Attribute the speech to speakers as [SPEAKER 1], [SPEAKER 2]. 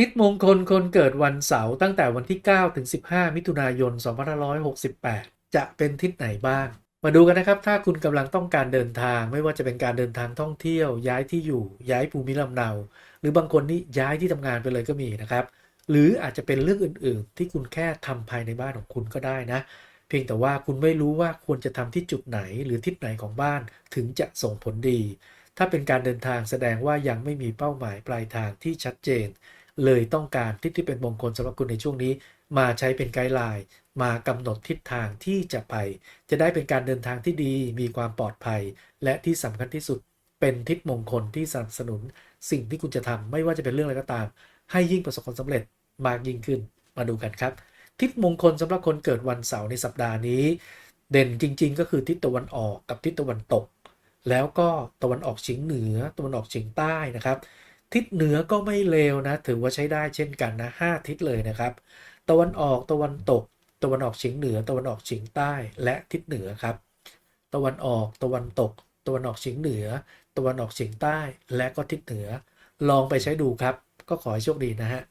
[SPEAKER 1] ทิศมงคลคนเกิดวันเสาร์ตั้งแต่วันที่ 9 ถึง 15 มิถุนายน 2568 จะเป็นทิศไหนบ้าง มาดูกันนะครับ ถ้าคุณกำลังต้องการเดินทาง ไม่ว่าจะเป็นการเดินทางท่องเที่ยว ย้ายที่อยู่ ย้ายภูมิลำเนา หรือบางคนนี่ย้ายที่ทำงานไปเลยก็มีนะครับ หรืออาจจะเป็นเรื่องอื่น ๆ ที่คุณแค่ทำภายในบ้านของคุณก็ได้นะ เพียงแต่ว่าคุณไม่รู้ว่าควรจะทำที่จุดไหนหรือทิศไหนของบ้านถึงจะส่งผลดี ถ้าเป็นการเดินทางแสดงว่ายังไม่มีเป้าหมายปลายทางที่ชัดเจน เลยต้องการทิศที่เป็นมงคลสำหรับคุณในช่วงนี้ มาใช้เป็นไกด์ไลน์มากำหนดทิศทางที่จะไป จะได้เป็นการเดินทางที่ดี มีความปลอดภัย และที่สำคัญที่สุดเป็นทิศมงคลที่สนับสนุน สิ่งที่คุณจะทำไม่ว่าจะเป็นเรื่องอะไรก็ตาม ให้ยิ่งประสบความสำเร็จมากยิ่งขึ้นมาดูกันครับ ทิศมงคลสำหรับคนเกิดวันเสาร์ในสัปดาห์นี้ เด่นจริง ๆ ก็คือทิศตะวันออกกับทิศตะวันตก แล้วก็ตะวันออกเฉียงเหนือ ตะวันออกเฉียงใต้นะครับ ทิศเหนือก็ไม่เลวนะ ถือว่าใช้ได้เช่นกันนะห้าทิศเลยนะครับ ตะวันออกตะวันตก ตะวันออกเฉียงเหนือ ตะวันออกเฉียงใต้และทิศเหนือครับ ตะวันออกตะวันตก ตะวันออกเฉียงเหนือ ตะวันออกเฉียงใต้และก็ทิศเหนือ ลองไปใช้ดูครับ ก็ขอให้โชคดีนะฮะ